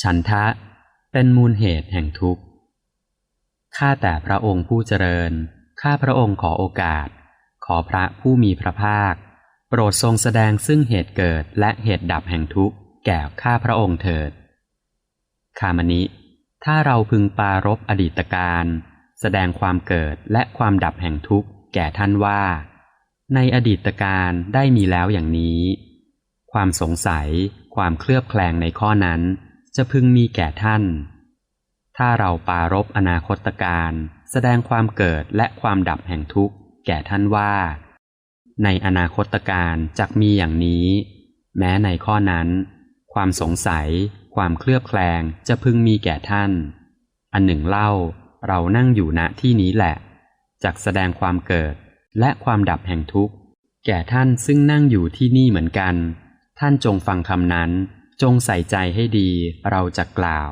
ฉันทะเป็นมูลเหตุแห่งทุกข์ ข้าแต่พระองค์ผู้เจริญ ข้าพระองค์ขอโอกาส ขอพระผู้มีพระภาค โปรดทรงแสดงซึ่งเหตุเกิดและเหตุดับแห่งทุกข์ แก่ข้าพระองค์เถิดคามนิ ถ้าเราพึงปารบอดีตการแสดงความเกิดและความดับแห่งทุกข์ แก่ท่านว่า ในอดีตการได้มีแล้วอย่างนี้ ความสงสัย ความเคลือบแคลงในข้อนั้น จะพึงมีแก่ท่าน ถ้าเราปารบอนาคตการแสดงความเกิดและความดับแห่งทุกข์ แก่ท่านว่า ในอนาคตการจักมีอย่างนี้ แม้ในข้อนั้น ความสงสัย ความเคลือบแคลงจะพึงมีแก่ท่าน อันหนึ่งเล่าเรานั่งอยู่ณที่นี้แหละจักแสดงความเกิดและความดับแห่งทุกข์ แก่ท่านซึ่งนั่งอยู่ที่นี่เหมือนกัน ท่านจงฟังคำนั้น จงใส่ใจให้ดีเราจะกล่าว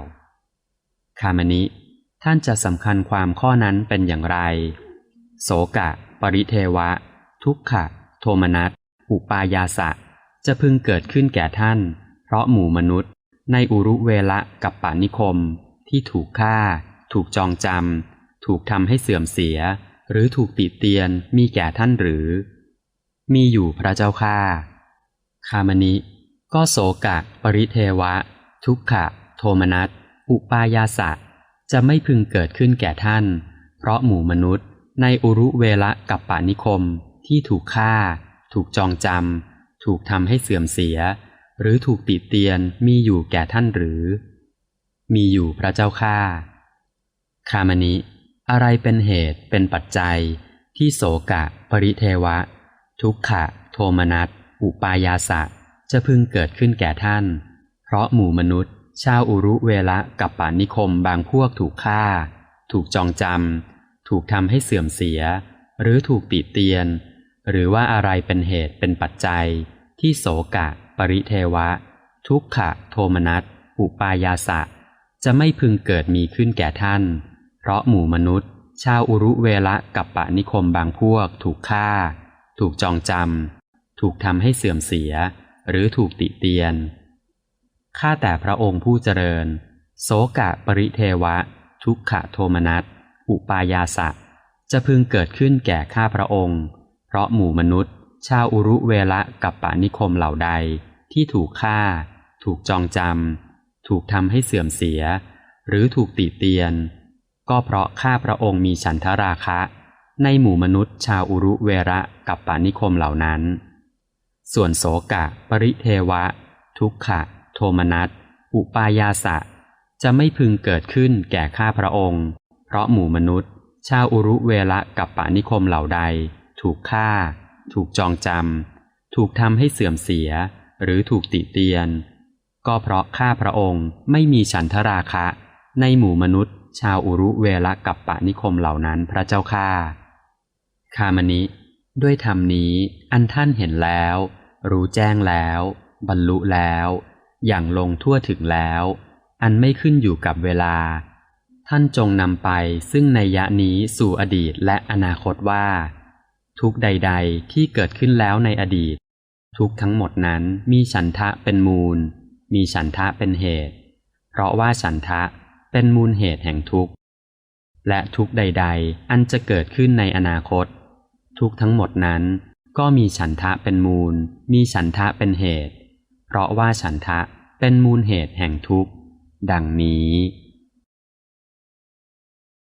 คามนิ ท่านจะสำคัญความข้อนั้นเป็นอย่างไร โสกะ ปริเทวะ ทุกขะ โทมนัส อุปายาสะ จะพึงเกิดขึ้นแก่ท่าน เพราะหมู่มนุษย์ ในอุรุเวละกับปานิคม ที่ถูกฆ่า ถูกจองจำ ถูกทำให้เสื่อมเสีย หรือถูกติเตียนมีแก่ท่านหรือ มีอยู่พระเจ้าข้าคามนิ ก็โสกะ ปริเทวะ ทุกขะ โทมนัส อุปายาสะ จะไม่พึงเกิดขึ้นแก่ท่าน เพราะหมู่มนุษย์ ในอุรุเวละกับปานิคมที่ถูกฆ่า ถูกจองจำ ถูกทำให้เสื่อมเสีย หรือถูกติเตียนมีอยู่แก่ท่านหรือ มีอยู่พระเจ้าข้าคามนิอะไรเป็นเหตุเป็นปัจจัย ที่โสกะ ปริเทวะ ทุกขะ โทมนัส อุปายาสะ จะพึงเกิดขึ้นแก่ท่าน เพราะหมู่มนุษย์ ชาวอุรุเวละกับปานิคมบางพวกถูกฆ่า ถูกจองจำถูกทำให้เสื่อมเสีย หรือถูกติเตียน หรือว่าอะไรเป็นเหตุเป็นปัจจัย ที่โสกะ ปริเทวะ ทุกขะ โทมนัสอุปายาสะ จะไม่พึงเกิดมีขึ้นแก่ท่าน เพราะหมู่มนุษย์ ชาวอุรุเวละกับปะนิคมบางพวกถูกฆ่า ถูกจองจำถูกทำให้เสื่อมเสีย หรือถูกติเตียน ข้าแต่พระองค์ผู้เจริญ โสกะปริเทวะ ทุกขะโทมนัส อุปายาสะ จะพึงเกิดขึ้นแก่ข้าพระองค์ เพราะหมู่มนุษย์ ชาวอุรุเวละกับปะนิคมเหล่าใดที่ถูกฆ่า ถูกจองจำ ถูกทำให้เสื่อมเสีย หรือถูกติเตียน ก็เพราะข้าพระองค์มีฉันทราคะ ในหมู่มนุษย์ชาวอุรุเวระกับปานิคมเหล่านั้น ส่วนโสกะ ปริเทวะ ทุกขะ โทมนัส อุปายาสะ จะไม่พึงเกิดขึ้นแก่ข้าพระองค์ เพราะหมู่มนุษย์ ชาวอุรุเวละกับปานิคมเหล่าใด ถูกฆ่า ถูกจองจำ ถูกทำให้เสื่อมเสีย หรือถูกติเตียน ก็เพราะข้าพระองค์ไม่มีฉันทราคะ ในหมู่มนุษย์ ชาวอุรุเวละกับปะนิคมเหล่านั้นพระเจ้าข้าคามนิด้วยธรรมนี้อันท่านเห็นแล้ว รู้แจ้งแล้ว บรรลุแล้ว อย่างลงทั่วถึงแล้ว อันไม่ขึ้นอยู่กับเวลา ท่านจงนำไปซึ่งในยะนี้สู่อดีตและอนาคตว่า ทุกใด ๆ ที่เกิดขึ้นแล้วในอดีต ทุกทั้งหมดนั้นมีฉันทะเป็นมูล มีฉันทะเป็นเหตุ เพราะว่าฉันทะเป็นมูลเหตุแห่งทุกข์ และทุกใด ๆ อันจะเกิดขึ้นในอนาคต ทุกทั้งหมดนั้น ก็มีฉันทะเป็นมูล มีฉันทะเป็นเหตุ เพราะว่าฉันทะเป็นมูลเหตุแห่งทุกข์ ดังนี้